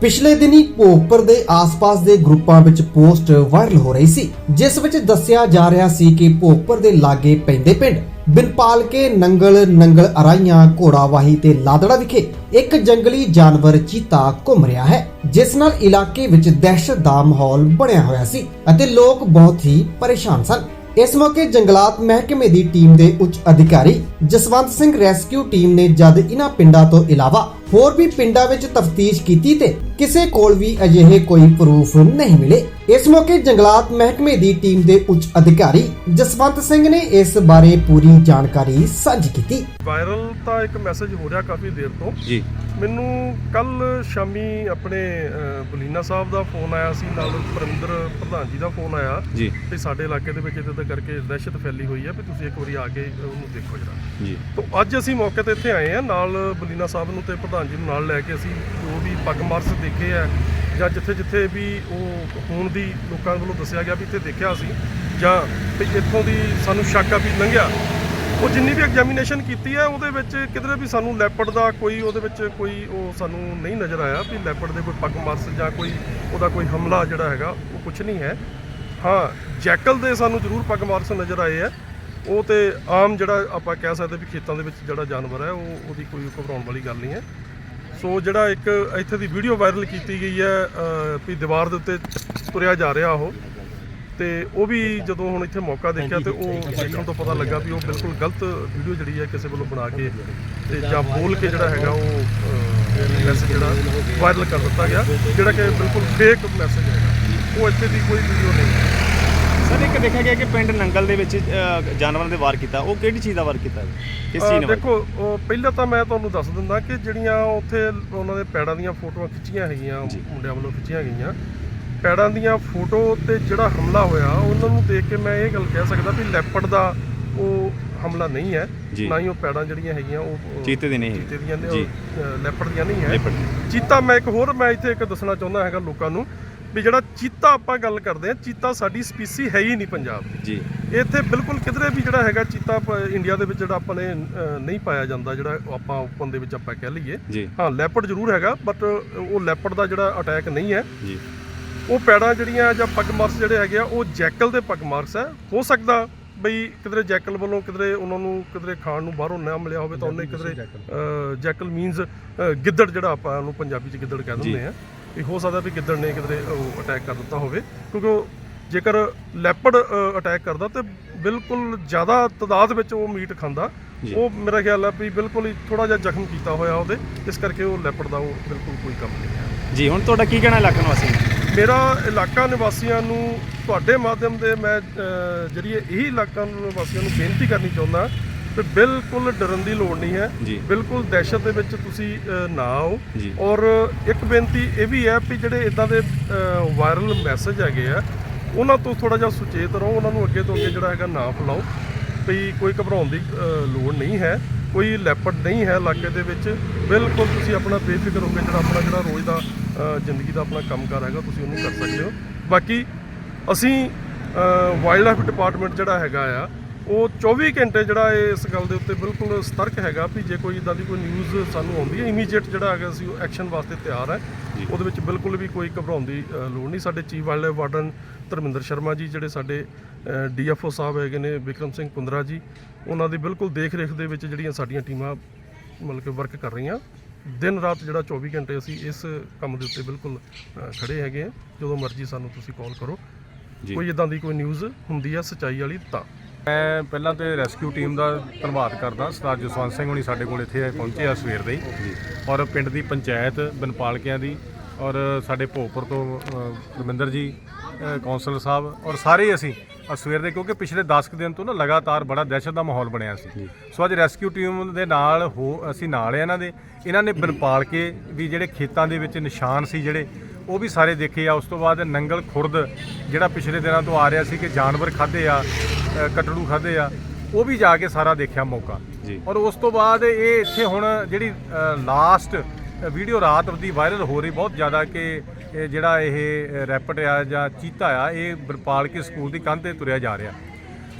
ਪਿਛਲੇ ਦਿਨੀ ਭੋਗਪੁਰ ਦੇ ਆਸ-ਪਾਸ ਦੇ ਗਰੁੱਪਾਂ ਵਿੱਚ ਪੋਸਟ ਵਾਇਰਲ ਹੋ ਰਹੀ ਸੀ, ਜਿਸ ਵਿੱਚ ਦੱਸਿਆ ਜਾ ਰਿਹਾ ਸੀ ਕਿ ਭੋਪਰ ਦੇ ਲਾਗੇ ਪੈਂਦੇ ਪਿੰਡ ਬਿਨਪਾਲ ਕੇ ਨੰਗਲ ਨੰਗਲ ਅਰਾਈਆਂ ਘੋੜਾਵਾਹੀ ਤੇ ਲਾਦੜਾ ਵਿਖੇ ਇੱਕ ਜੰਗਲੀ ਜਾਨਵਰ ਚੀਤਾ ਘੁੰਮ ਰਿਹਾ ਹੈ, ਜਿਸ ਨਾਲ ਇਲਾਕੇ ਵਿੱਚ ਦਹਿਸ਼ਤ ਦਾ ਮਾਹੌਲ ਬਣਿਆ ਹੋਇਆ ਸੀ ਅਤੇ ਲੋਕ ਬਹੁਤ ਹੀ ਪਰੇਸ਼ਾਨ ਸਨ। ਇਸ ਮੌਕੇ ਜੰਗਲਾਤ ਮਹਿਕਮੇ ਦੀ ਟੀਮ ਦੇ ਉੱਚ ਅਧਿਕਾਰੀ ਜਸਵੰਤ ਸਿੰਘ ਰੈਸਕਿਊ ਟੀਮ ਨੇ ਜਦ ਇਨ੍ਹਾਂ ਪਿੰਡਾਂ ਤੋਂ ਇਲਾਵਾ ਹੋਰ ਵੀ ਪਿੰਡਾਂ ਵਿੱਚ ਤਫਤੀਸ਼ ਕੀਤੀ ਤੇ ਕਿਸੇ ਕੋਲ ਵੀ ਅਜਿਹੇ ਕੋਈ ਪ੍ਰੂਫ ਨਹੀਂ ਮਿਲੇ। ਇਸ ਮੌਕੇ ਜੰਗਲਾਤ ਮਹਿਕਮੇ ਦੀ ਟੀਮ ਦੇ ਉੱਚ ਅਧਿਕਾਰੀ ਜਸਵੰਤ ਸਿੰਘ ਨੇ ਇਸ ਬਾਰੇ ਪੂਰੀ ਜਾਣਕਾਰੀ ਸਾਂਝੀ ਕੀਤੀ। ਵਾਇਰਲ ਤਾਂ ਇੱਕ ਮੈਸੇਜ ਹੋ ਰਿਹਾ ਕਾਫੀ ਦੇਰ ਤੋਂ। ਜੀ। ਮੈਨੂੰ ਕੱਲ ਸ਼ਾਮੀ ਆਪਣੇ ਬਲੀਨਾ ਸਾਹਿਬ ਦਾ ਫੋਨ ਆਇਆ ਸੀ ਨਾਲ ਪਰਿੰਦਰ ਪ੍ਰਧਾਨ ਜੀ ਦਾ ਫੋਨ ਆਇਆ। ਜੀ। ਤੇ ਸਾਡੇ ਇਲਾਕੇ ਦੇ ਵਿੱਚ ਇਦਾਂ ਕਰਕੇ ਦਹਿਸ਼ਤ ਫੈਲੀ ਹੋਈ ਹੈ ਵੀ ਤੁਸੀਂ ਇੱਕ ਵਾਰੀ ਆ ਕੇ ਉਹਨੂੰ ਦੇਖੋ ਜਰਾ। ਜੀ। ਤੋਂ ਅੱਜ ਅਸੀਂ ਮੌਕੇ ਤੇ ਇੱਥੇ ਆਏ ਆ ਨਾਲ ਬਲੀਨਾ ਸਾਹਿਬ ਨੂੰ ਤੇ ਪ੍ਰਧਾਨ ਜੀ ਨੂੰ ਨਾਲ ਲੈ ਕੇ ਅਸੀਂ ਜੋ ਵੀ ਪੱਗ ਮਾਰਸ ਦੇਖੇ ਆ ਜਾਂ ਜਿੱਥੇ ਜਿੱਥੇ ਵੀ ਉਹ ਖੂਨ ਦੀ ਲੋਕਾਂ ਵੱਲੋਂ ਦੱਸਿਆ ਗਿਆ ਵੀ ਇੱਥੇ ਦੇਖਿਆ ਅਸੀਂ ਜਾਂ ਵੀ ਇੱਥੋਂ ਦੀ ਸਾਨੂੰ ਸ਼ੱਕ ਆ ਵੀ ਲੰਘਿਆ। ਉਹ ਜਿੰਨੀ ਵੀ ਐਗਜ਼ਾਮੀਨੇਸ਼ਨ ਕੀਤੀ ਹੈ ਉਹਦੇ ਵਿੱਚ ਕਿਧਰੇ ਵੀ ਸਾਨੂੰ ਲੈਪਰਡ ਦਾ ਕੋਈ, ਉਹਦੇ ਵਿੱਚ ਕੋਈ ਉਹ ਸਾਨੂੰ ਨਹੀਂ ਨਜ਼ਰ ਆਇਆ ਵੀ ਲੈਪਰਡ ਦੇ ਕੋਈ ਪੱਗ ਮਾਰਸ ਜਾਂ ਕੋਈ ਉਹਦਾ ਕੋਈ ਹਮਲਾ ਜਿਹੜਾ ਹੈਗਾ, ਉਹ ਕੁਝ ਨਹੀਂ ਹੈ। ਹਾਂ, ਜੈਕਲ ਦੇ ਸਾਨੂੰ ਜ਼ਰੂਰ ਪੱਗ ਮਾਰਸ ਨਜ਼ਰ ਆਏ ਆ। ਉਹ ਤੇ ਆਮ ਜਿਹੜਾ ਆਪਾਂ ਕਹਿ ਸਕਦੇ ਵੀ ਖੇਤਾਂ ਦੇ ਵਿੱਚ ਜਿਹੜਾ ਜਾਨਵਰ ਹੈ, ਉਹ ਉਹਦੀ ਕੋਈ ਘਬਰਾਉਣ ਵਾਲੀ ਗੱਲ ਨਹੀਂ ਹੈ। ਸੋ ਜਿਹੜਾ ਇੱਕ ਇੱਥੇ ਦੀ ਵੀਡੀਓ ਵਾਇਰਲ ਕੀਤੀ ਗਈ ਹੈ ਵੀ ਦੀਵਾਰ ਦੇ ਉੱਤੇ ਤੁਰਿਆ ਜਾ ਰਿਹਾ ਉਹ, ਤੇ ਉਹ ਵੀ ਜਦੋਂ ਹੁਣ ਇੱਥੇ ਮੌਕਾ ਦੇਖਿਆ ਤੇ ਉਹ ਦੇਖਣ ਤੋਂ ਪਤਾ ਲੱਗਾ ਵੀ ਉਹ ਬਿਲਕੁਲ ਗਲਤ ਵੀਡੀਓ ਜਿਹੜੀ ਹੈ ਕਿਸੇ ਵੱਲੋਂ ਬਣਾ ਕੇ ਤੇ ਜਾਂ ਬੋਲ ਕੇ ਜਿਹੜਾ ਹੈਗਾ ਉਹ ਮੈਸੇਜ ਜਿਹੜਾ ਵਾਇਰਲ ਕਰ ਦਿੱਤਾ ਗਿਆ, ਜਿਹੜਾ ਕਿ ਬਿਲਕੁਲ ਫੇਕ ਮੈਸੇਜ ਹੈਗਾ। ਉਹ ਇੱਥੇ ਦੀ ਕੋਈ ਵੀਡੀਓ ਨਹੀਂ। ਹੈ ਸਰ ਇੱਕ ਦੇਖਿਆ ਗਿਆ ਕਿ ਪਿੰਡ ਨੰਗਲ ਦੇ ਵਿੱਚ ਜਾਨਵਰਾਂ ਦੇ ਵਾਰ ਕੀਤਾ ਉਹ ਕਿਹੜੀ ਚੀਜ਼ ਦਾ ਵਾਰ ਕੀਤਾ ਕਿਸ ਅਹ ਚੀਜ਼ ਨੇ ਵਾਰ ਦੇਖੋ ਉਹ ਪਹਿਲਾਂ ਤਾਂ ਮੈਂ ਤੁਹਾਨੂੰ ਦੱਸ ਦਿੰਦਾ ਕਿ ਜਿਹੜੀਆਂ ਉੱਥੇ ਉਹਨਾਂ ਦੇ ਪੈੜਾਂ ਦੀਆਂ ਫੋਟੋਆਂ ਖਿੱਚੀਆਂ ਹੈਗੀਆਂ ਜੀ। ਮੁੰਡਿਆਂ ਵੱਲੋਂ ਖਿੱਚੀਆਂ ਗਈਆਂ ਪੈੜਾਂ ਦੀਆਂ ਫੋਟੋ ਤੇ ਜਿਹੜਾ ਹਮਲਾ ਹੋਇਆ ਉਹਨਾਂ ਨੂੰ ਦੇਖ ਕੇ ਮੈਂ ਇਹ ਗੱਲ ਕਹਿ ਸਕਦਾ ਵੀ ਲੈਪੜ ਦਾ ਉਹ ਹਮਲਾ ਨਹੀਂ ਹੈ ਜੀ। ਨਾ ਹੀ ਉਹ ਪੈੜਾਂ ਜਿਹੜੀਆਂ ਹੈਗੀਆਂ ਉਹ ਉਹ ਚੀਤੇ ਦੇ ਨਹੀਂ ਚੀਤੇ ਦੀਆਂ ਨੇ ਜੀ। ਲੈਪੜ ਦੀਆਂ ਨਹੀਂ ਹੈ ਚੀਤਾ ਮੈਂ ਇੱਕ ਹੋਰ ਮੈਂ ਇੱਥੇ ਇੱਕ ਦੱਸਣਾ ਚਾਹੁੰਦਾ ਹੈਗਾ ਲੋਕਾਂ ਨੂੰ ਵੀ ਜਿਹੜਾ ਚੀਤਾ ਆਪਾਂ ਗੱਲ ਕਰਦੇ ਆ ਚੀਤਾ ਸਾਡੀ ਸਪੀਸੀ ਹੈ ਹੀ ਨਹੀਂ ਪੰਜਾਬ ਦੀ। ਜੀ। ਇੱਥੇ ਬਿਲਕੁਲ ਕਿਧਰੇ ਵੀ ਜਿਹੜਾ ਹੈਗਾ ਚੀਤਾ ਇੰਡੀਆ ਦੇ ਵਿੱਚ ਜਿਹੜਾ ਆਪਾਂ ਨੇ ਨਹੀਂ ਪਾਇਆ ਜਾਂਦਾ ਜਿਹੜਾ ਆਪਾਂ ਓਪਨ ਦੇ ਵਿੱਚ ਆਪਾਂ ਕਹਿ ਲਈਏ। ਹਾਂ ਲੈਪਰਡ ਜ਼ਰੂਰ ਹੈਗਾ ਬਟ ਉਹ ਲੈਪਰਡ ਦਾ ਜਿਹੜਾ ਅਟੈਕ ਨਹੀਂ ਹੈ। ਜੀ। ਉਹ ਪੈੜਾਂ ਜਿਹੜੀਆਂ ਜਾਂ ਪੱਗ ਮਾਰਸ ਜਿਹੜੇ ਹੈਗੇ ਆ ਉਹ ਜੈਕਲ ਦੇ ਪੱਗ ਮਾਰਸ ਹੈ। ਹੋ ਸਕਦਾ ਬਈ ਕਿਧਰੇ ਜੈਕਲ ਵੱਲੋਂ ਕਿਧਰੇ ਉਹਨਾਂ ਨੂੰ ਕਿਧਰੇ ਖਾਣ ਨੂੰ ਬਾਹਰੋਂ ਨਾ ਮਿਲਿਆ ਹੋਵੇ ਤਾਂ ਉਹਨੇ ਕਿਧਰੇ ਜੈਕਲ ਮੀਨਸ ਗਿੱਦੜ ਜਿਹੜਾ ਆਪਾਂ ਉਹਨੂੰ ਪੰਜਾਬੀ ਚ ਗਿੱਦੜ ਕਹਿ ਦਿੰਦੇ ਆ। ਇਹ ਹੋ ਸਕਦਾ ਵੀ ਗਿੱਦੜ ਨੇ ਕਿਧਰੇ ਉਹ ਅਟੈਕ ਕਰ ਦਿੱਤਾ ਹੋਵੇ ਕਿਉਂਕਿ ਜੇਕਰ ਲੈਪਰਡ ਅਟੈਕ ਕਰਦਾ ਤੇ ਬਿਲਕੁਲ ਜ਼ਿਆਦਾ ਤਾਦਾਦ ਵਿੱਚ ਉਹ ਮੀਟ ਖਾਂਦਾ। ਉਹ ਮੇਰਾ ਖਿਆਲ ਹੈ ਵੀ ਬਿਲਕੁਲ ਹੀ ਥੋੜਾ ਜਿਹਾ ਜ਼ਖਮ ਕੀਤਾ ਹੋਇਆ ਉਹਦੇ ਇਸ ਕਰਕੇ ਉਹ ਲੈਪਰਡ ਦਾ ਉਹ ਬਿਲਕੁਲ ਕੋਈ ਕੰਮ ਨਹੀਂ ਹੈ ਜੀ ਹੁਣ ਤੁਹਾਡਾ ਕੀ ਕਹਿਣਾ ਇਲਾਕਾ ਨਿਵਾਸੀ? ਮੇਰਾ ਇਲਾਕਾ ਨਿਵਾਸੀਆਂ ਨੂੰ ਤੁਹਾਡੇ ਮਾਧਿਅਮ ਦੇ ਮੈਂ ਜਰੀਏ ਇਹੀ ਇਲਾਕਾ ਨਿਵਾਸੀਆਂ ਨੂੰ ਬੇਨਤੀ ਕਰਨੀ ਚਾਹੁੰਦਾ ਕਿ ਬਿਲਕੁਲ ਡਰਨ ਦੀ ਲੋੜ ਨਹੀਂ ਹੈ। ਬਿਲਕੁਲ ਦਹਿਸ਼ਤ ਦੇ ਵਿੱਚ ਤੁਸੀਂ ਨਾ ਆਓ। ਔਰ ਇੱਕ ਬੇਨਤੀ ਇਹ ਵੀ ਹੈ ਵੀ ਜਿਹੜੇ ਇਦਾਂ ਦੇ ਵਾਇਰਲ ਮੈਸੇਜ ਹੈਗੇ ਆ ਉਹਨਾਂ ਤੋਂ ਥੋੜਾ ਜਿਹਾ ਸੁਚੇਤ ਰਹੋ ਉਹਨਾਂ ਨੂੰ ਅੱਗੇ ਤੋਂ ਅੱਗੇ ਜਿਹੜਾ ਹੈਗਾ ਨਾ ਫੈਲਾਓ। ਵੀ ਕੋਈ ਘਬਰਾਉਣ ਦੀ ਲੋੜ ਨਹੀਂ ਹੈ ਕੋਈ ਲੈਪਰਡ ਨਹੀਂ ਹੈ ਇਲਾਕੇ ਦੇ ਵਿੱਚ। ਬਿਲਕੁਲ ਤੁਸੀਂ ਆਪਣਾ ਬੇਫਿਕਰ ਹੋ ਕੇ ਜਿਹੜਾ ਆਪਣਾ ਜਿਹੜਾ ਰੋਜ਼ ਦਾ ਜ਼ਿੰਦਗੀ ਦਾ ਆਪਣਾ ਕੰਮਕਾਰ ਹੈਗਾ ਤੁਸੀਂ ਉਹਨੂੰ ਕਰ ਸਕਦੇ ਹੋ। ਬਾਕੀ ਅਸੀਂ ਵਾਈਲਡ ਲਾਈਫ ਡਿਪਾਰਟਮੈਂਟ ਜਿਹੜਾ ਹੈਗਾ ਆ ਉਹ 24 ਘੰਟੇ ਜਿਹੜਾ ਇਹ ਇਸ ਗੱਲ ਦੇ ਉੱਤੇ ਬਿਲਕੁਲ ਸਤਰਕ ਹੈਗਾ ਵੀ ਜੇ ਕੋਈ ਇਦਾਂ ਦੀ ਕੋਈ ਨਿਊਜ਼ ਸਾਨੂੰ ਆਉਂਦੀ ਹੈ ਇਮੀਡੀਏਟ ਜਿਹੜਾ ਹੈਗਾ ਅਸੀਂ ਐਕਸ਼ਨ ਵਾਸਤੇ ਤਿਆਰ ਹੈ। ਉਹਦੇ ਵਿੱਚ ਬਿਲਕੁਲ ਵੀ ਕੋਈ ਘਬਰਾਉਣ ਦੀ ਲੋੜ ਨਹੀਂ। ਸਾਡੇ chief wild warden Dharminder Sharma ji ਜਿਹੜੇ ਸਾਡੇ ਡੀਐਫਓ ਸਾਹਿਬ ਹੈਗੇ ਨੇ ਵਿਕਰਮ ਸਿੰਘ ਕੁੰਦਰਾ ਜੀ ਉਹਨਾਂ ਦੀ ਬਿਲਕੁਲ ਦੇਖ ਰੇਖ ਦੇ ਵਿੱਚ ਜਿਹੜੀਆਂ ਸਾਡੀਆਂ ਟੀਮਾਂ ਮਤਲਬ ਕਿ ਵਰਕ ਕਰ ਰਹੀਆਂ। ਦਿਨ ਰਾਤ ਜਿਹੜਾ 24 ਘੰਟੇ ਅਸੀਂ ਇਸ ਕੰਮ ਦੇ ਉੱਤੇ ਬਿਲਕੁਲ ਖੜੇ ਹੈਗੇ ਆ ਜਦੋਂ ਮਰਜ਼ੀ ਸਾਨੂੰ ਤੁਸੀਂ ਕਾਲ ਕਰੋ। ਕੋਈ ਇਦਾਂ ਦੀ ਕੋਈ ਨਿਊਜ਼ ਹੁੰਦੀ ਆ ਸਚਾਈ ਵਾਲੀ ਤਾਂ। ਮੈਂ ਪਹਿਲਾਂ ਤੇ ਰੈਸਕਿਊ ਟੀਮ ਦਾ ਧੰਨਵਾਦ ਕਰਦਾ। ਸਰਦਾਰ ਜਸਵੰਤ ਸਿੰਘ ਹੁਣੀ ਸਾਡੇ ਕੋਲ ਇੱਥੇ ਪਹੁੰਚੇ ਆ ਸਵੇਰ ਦੇ ਹੀ। ਔਰ ਪਿੰਡ ਦੀ ਪੰਚਾਇਤ ਬਨਪਾਲਕਿਆਂ ਦੀ ਔਰ ਸਾਡੇ ਭੋਗਪੁਰ ਤੋਂ ਰਮਿੰਦਰ ਜੀ ਕੌਂਸਲਰ ਸਾਹਿਬ ਔਰ ਸਾਰੇ ਅਸੀਂ ਸਵੇਰ ਦੇ ਕਿਉਂਕਿ ਪਿਛਲੇ 10 ਕੁ ਦਿਨ ਤੋਂ ਨਾ ਲਗਾਤਾਰ ਬੜਾ ਦਹਿਸ਼ਤ ਦਾ ਮਾਹੌਲ ਬਣਿਆ ਸੀ। ਸੋ ਅੱਜ ਰੈਸਕਿਊ ਟੀਮ ਦੇ ਨਾਲ ਹੋ ਅਸੀਂ ਨਾਲ ਇਹਨਾਂ ਦੇ। ਇਹਨਾਂ ਨੇ ਬਨਪਾਲ ਕੇ ਵੀ ਜਿਹੜੇ ਖੇਤਾਂ ਦੇ ਵਿੱਚ ਨਿਸ਼ਾਨ ਸੀ ਜਿਹੜੇ ਉਹ ਵੀ ਸਾਰੇ ਦੇਖੇ ਆ। ਉਸ ਤੋਂ ਬਾਅਦ ਨੰਗਲ ਖੁਰਦ ਜਿਹੜਾ ਪਿਛਲੇ ਦਿਨਾਂ ਤੋਂ ਆ ਰਿਹਾ ਸੀ ਕਿ ਜਾਨਵਰ ਖਾਦੇ ਆ ਕਟੜੂ ਖਾਦੇ ਆ ਉਹ ਵੀ ਜਾ ਕੇ ਸਾਰਾ ਦੇਖਿਆ ਮੌਕਾ। ਜੀ। ਔਰ ਉਸ ਤੋਂ ਬਾਅਦ ਇਹ ਇੱਥੇ ਹੁਣ ਜਿਹੜੀ ਲਾਸਟ ਵੀਡੀਓ ਰਾਤ ਦੀ ਵਾਇਰਲ ਹੋ ਰਹੀ ਬਹੁਤ ਜ਼ਿਆਦਾ ਕਿ ਇਹ ਜਿਹੜਾ ਇਹ ਰੈਪਟ ਆ ਜਾਂ ਚੀਤਾ ਆ ਇਹ ਬਰਪਾਲ ਕੇ ਸਕੂਲ ਦੀ ਕੰਧ ਤੇ ਤੁਰਿਆ ਜਾ ਰਿਹਾ।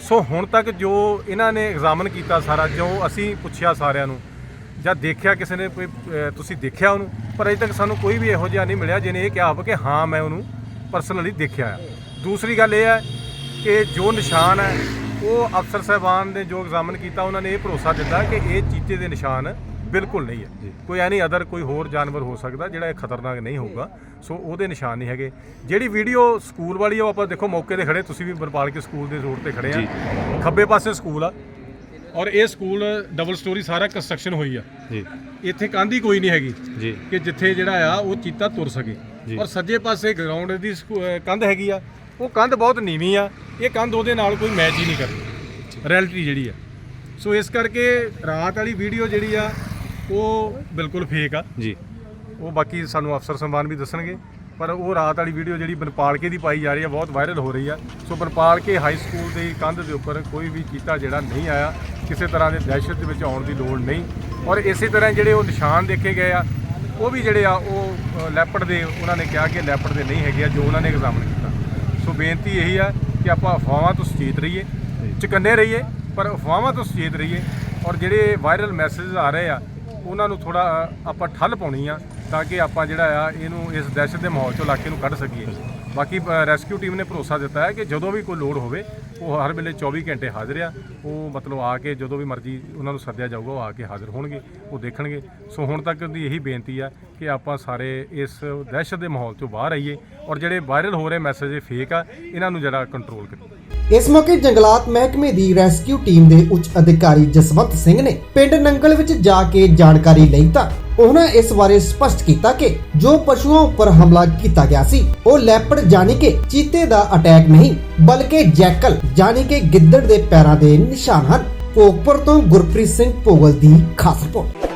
ਸੋ ਹੁਣ ਤੱਕ ਜੋ ਇਹਨਾਂ ਨੇ ਐਗਜ਼ਾਮਨ ਕੀਤਾ ਸਾਰਾ ਜੋ ਅਸੀਂ ਪੁੱਛਿਆ ਸਾਰਿਆਂ ਨੂੰ ਜਾਂ ਦੇਖਿਆ ਕਿਸੇ ਨੇ ਕੋਈ ਅਹ, ਤੁਸੀਂ ਦੇਖਿਆ ਉਹਨੂੰ? ਪਰ ਅਜੇ ਤੱਕ ਸਾਨੂੰ ਕੋਈ ਵੀ ਇਹੋ ਜਿਹਾ ਨਹੀਂ ਮਿਲਿਆ ਜਿਹਨੇ ਇਹ ਕਿਹਾ ਹੋਵੇ ਕਿ ਹਾਂ ਮੈਂ ਉਹਨੂੰ ਪਰਸਨਲੀ ਦੇਖਿਆ ਆ। ਦੂਸਰੀ ਗੱਲ ਇਹ ਹੈ ਕਿ ਜੋ ਨਿਸ਼ਾਨ ਹੈ ਉਹ ਅਫਸਰ ਸਾਹਿਬਾਨ ਨੇ ਜੋ ਐਗਜ਼ਾਮਨ ਕੀਤਾ ਉਹਨਾਂ ਨੇ ਇਹ ਭਰੋਸਾ ਦਿੱਤਾ ਕਿ ਇਹ ਚੀਤੇ ਦੇ ਨਿਸ਼ਾਨ ਬਿਲਕੁਲ ਨਹੀਂ ਹੈ। ਕੋਈ ਐਨੀ ਅਦਰ ਕੋਈ ਹੋਰ ਜਾਨਵਰ ਹੋ ਸਕਦਾ ਜਿਹੜਾ ਇਹ ਖਤਰਨਾਕ ਨਹੀਂ ਹੋਊਗਾ। ਸੋ ਉਹਦੇ ਨਿਸ਼ਾਨ ਨਹੀਂ ਹੈਗੇ। ਜਿਹੜੀ ਵੀਡੀਓ ਸਕੂਲ ਵਾਲੀ ਆ, ਉਹ ਆਪਾਂ ਦੇਖੋ ਮੌਕੇ ਤੇ ਖੜੇ ਤੁਸੀਂ ਵੀ ਬਰਪਾਲ ਕੇ ਸਕੂਲ ਦੇ ਰੋਡ ਤੇ ਖੜੇ ਆ। ਖੱਬੇ ਪਾਸੇ ਸਕੂਲ ਆ। ਔਰ ਇਹ ਸਕੂਲ ਡਬਲ ਸਟੋਰੀ ਸਾਰਾ ਕੰਸਟਰਕਸ਼ਨ ਹੋਈ ਆ। ਜੀ। ਇੱਥੇ ਕੰਧ ਹੀ ਕੋਈ ਨਹੀਂ ਹੈਗੀ ਜੀ। ਕਿ ਜਿੱਥੇ ਜਿਹੜਾ ਆ ਉਹ ਚੀਤਾ ਤੁਰ ਸਕੇ। ਔਰ ਸੱਜੇ ਪਾਸੇ ਗਰਾਊਂਡ ਦੀ ਕੰਧ ਹੈਗੀ ਆ। ਉਹ ਕੰਧ ਬਹੁਤ ਨੀਵੀਂ ਆ। ਇਹ ਕੰਧ ਉਹਦੇ ਨਾਲ ਕੋਈ ਮੈਚ ਹੀ ਨਹੀਂ ਕਰਦੀ। ਰਿਐਲਿਟੀ ਜਿਹੜੀ ਆ। ਸੋ ਇਸ ਕਰਕੇ ਰਾਤ ਵਾਲੀ ਵੀਡੀਓ ਜਿਹੜੀ ਆ ਉਹ ਬਿਲਕੁਲ ਫੇਕ ਆ। ਜੀ। ਉਹ ਬਾਕੀ ਸਾਨੂੰ ਅਫਸਰ ਸਨਮਾਨ ਵੀ ਦੱਸਣਗੇ। ਪਰ ਉਹ ਰਾਤ ਵਾਲੀ ਵੀਡੀਓ ਜਿਹੜੀ ਬਨਪਾਲਕੇ ਦੀ ਪਾਈ ਜਾ ਰਹੀ ਹੈ ਬਹੁਤ ਵਾਇਰਲ ਹੋ ਰਹੀ ਆ। ਸੋ ਬਨਪਾਲਕੇ ਹਾਈ ਸਕੂਲ ਦੀ ਕੰਧ ਦੇ ਉੱਪਰ ਕੋਈ ਵੀ ਚੀਤਾ ਜਿਹੜਾ ਨਹੀਂ ਆਇਆ। ਕਿਸੇ ਤਰ੍ਹਾਂ ਦੇ ਦਹਿਸ਼ਤ ਦੇ ਵਿੱਚ ਆਉਣ ਦੀ ਲੋੜ ਨਹੀਂ। ਔਰ ਇਸੇ ਤਰ੍ਹਾਂ ਜਿਹੜੇ ਉਹ ਨਿਸ਼ਾਨ ਦੇਖੇ ਗਏ ਆ ਉਹ ਵੀ ਜਿਹੜੇ ਆ ਉਹ ਅ, ਦੇ ਉਹਨਾਂ ਨੇ ਕਿਹਾ ਕਿ ਲੈਪੜ ਦੇ ਨਹੀਂ ਹੈਗੇ ਆ ਜੋ ਉਹਨਾਂ ਨੇ ਐਗਜ਼ਾਮਨ ਕੀਤਾ। ਸੋ ਬੇਨਤੀ ਇਹੀ ਆ ਕਿ ਆਪਾਂ ਅਫਵਾਹਾਂ ਤੋਂ ਸੁਚੇਤ ਰਹੀਏ ਚੁਕੰਨੇ ਰਹੀਏ ਪਰ ਅਫਵਾਹਾਂ ਤੋਂ ਸੁਚੇਤ ਰਹੀਏ। ਔਰ ਜਿਹੜੇ ਵਾਇਰਲ ਮੈਸੇਜ ਆ ਰਹੇ ਆ ਉਹਨਾਂ ਨੂੰ ਥੋੜਾ ਆਪਾਂ ਠੱਲ ਪਾਉਣੀ ਆ ਤਾਂ ਕਿ ਆਪਾਂ ਜਿਹੜਾ ਆ ਇਹਨੂੰ ਇਸ ਦਹਿਸ਼ਤ ਦੇ ਮਾਹੌਲ ਚੋਂ ਇਲਾਕੇ ਨੂੰ ਕੱਢ ਸਕੀਏ। ਬਾਕੀ ਰੈਸਕਿਊ ਟੀਮ ਨੇ ਭਰੋਸਾ ਦਿੱਤਾ ਹੈ ਕਿ ਜਦੋਂ ਵੀ ਕੋਈ ਲੋੜ ਹੋਵੇ, ਉਹ ਹਰ ਵੇਲੇ 24 ਘੰਟੇ ਹਾਜ਼ਰ ਆ। ਉਹ ਮਤਲਬ ਆ ਕੇ ਜਦੋਂ ਵੀ ਮਰਜ਼ੀ ਉਹਨਾਂ ਨੂੰ ਸੱਦਿਆ ਜਾਊਗਾ, ਉਹ ਆ ਕੇ ਹਾਜ਼ਰ ਹੋਣਗੇ, ਉਹ ਦੇਖਣਗੇ। ਸੋ ਹੁਣ ਤੱਕ ਦੀ ਇਹੀ ਬੇਨਤੀ ਆ ਕਿ ਆਪਾਂ ਸਾਰੇ ਇਸ ਦਹਿਸ਼ਤ ਦੇ ਮਾਹੌਲ ਚੋਂ ਬਾਹਰ ਆਈਏ ਔਰ ਜਿਹੜੇ ਵਾਇਰਲ ਹੋ ਰਹੇ ਮੈਸੇਜ ਫੇਕ ਆ, ਇਹਨਾਂ ਨੂੰ ਜਿਹੜਾ ਕੰਟਰੋਲ ਕਰੀਏ। ਇਸ ਮੌਕੇ ਜੰਗਲਾਤ ਮਹਿਕਮੇ ਦੀ ਰੈਸਕਿਊ ਟੀਮ ਦੇ ਉੱਚ ਅਧਿਕਾਰੀ ਜਸਵੰਤ ਸਿੰਘ ਨੇ ਪਿੰਡ ਨੰਗਲ ਵਿੱਚ ਜਾ ਕੇ ਜਾਣਕਾਰੀ ਲਈ ਤਾਂ ਉਹਨਾਂ ਇਸ ਬਾਰੇ ਸਪਸ਼ਟ ਕੀਤਾ ਕਿ ਜੋ ਪਸ਼ੂਆਂ ਉੱਪਰ ਹਮਲਾ ਕੀਤਾ ਗਿਆ ਸੀ, ਉਹ ਲੈਪੜ ਜਾਨੀ ਕਿ ਚੀਤੇ ਦਾ ਅਟੈਕ ਨਹੀਂ, ਬਲਕਿ ਜੈਕਲ ਜਾਨੀ ਕਿ ਗਿੱਦੜ ਦੇ ਪੈਰਾਂ ਦੇ ਨਿਸ਼ਾਨ ਹਨ। ਭੋਗਪੁਰ ਤੋਂ ਗੁਰਪ੍ਰੀਤ ਸਿੰਘ ਭੋਗਲ ਦੀ ਖਾਸ ਰਿਪੋਰਟ।